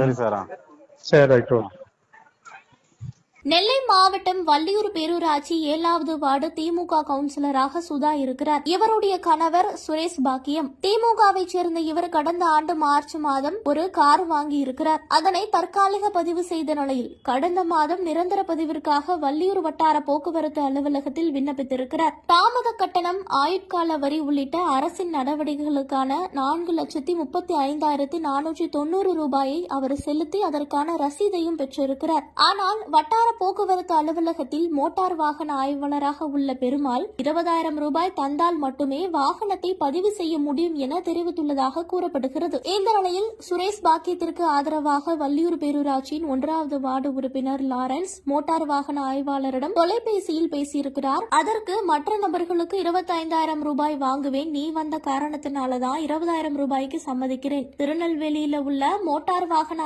ಸರಿ ಸರ್. ಸರಿ right okay நெல்லை மாவட்டம் வள்ளியூர் பேரூராட்சி ஏழாவது வார்டு திமுக கவுன்சிலராக சுதா இருக்கிறார். இவருடைய கணவர் சுரேஷ் பாக்கியம். திமுகவை சேர்ந்த இவர் கடந்த ஆண்டு மார்ச் மாதம் ஒரு கார் வாங்கி இருக்கிறார். அதனை தற்காலிக பதிவு செய்த நிலையில் கடந்த மாதம் நிரந்தர பதிவிற்காக வள்ளியூர் வட்டார போக்குவரத்து அலுவலகத்தில் விண்ணப்பித்திருக்கிறார். தாமத கட்டணம் ஆயுட்கால வரி உள்ளிட்ட அரசின் நடவடிக்கைகளுக்கான நான்கு லட்சத்தி முப்பத்தி ஐந்தாயிரத்தி நானூற்றி தொண்ணூறு ரூபாயை அவர் செலுத்தி அதற்கான ரசீதையும் பெற்றிருக்கிறார். ஆனால் வட்டார போக்குவரத்து அலுவலகத்தில் மோட்டார் வாகன ஆய்வாளராக உள்ள பெருமாள் இருபதாயிரம் ரூபாய் தந்தால் மட்டுமே வாகனத்தை பதிவு செய்ய முடியும் என தெரிவித்துள்ளதாக கூறப்படுகிறது. இந்த நிலையில் சுரேஷ் பாக்கியத்திற்கு ஆதரவாக வள்ளியூர் பேரூராட்சியின் ஒன்றாவது வார்டு உறுப்பினர் லாரன்ஸ் மோட்டார் வாகன ஆய்வாளரிடம் தொலைபேசியில் பேசியிருக்கிறார். அதற்கு மற்ற நபர்களுக்கு இருபத்தைந்தாயிரம் ரூபாய் வாங்குவேன். நீ வந்த காரணத்தினாலதான் இருபதாயிரம் ரூபாய்க்கு சம்மதிக்கிறேன். திருநெல்வேலியில உள்ள மோட்டார் வாகன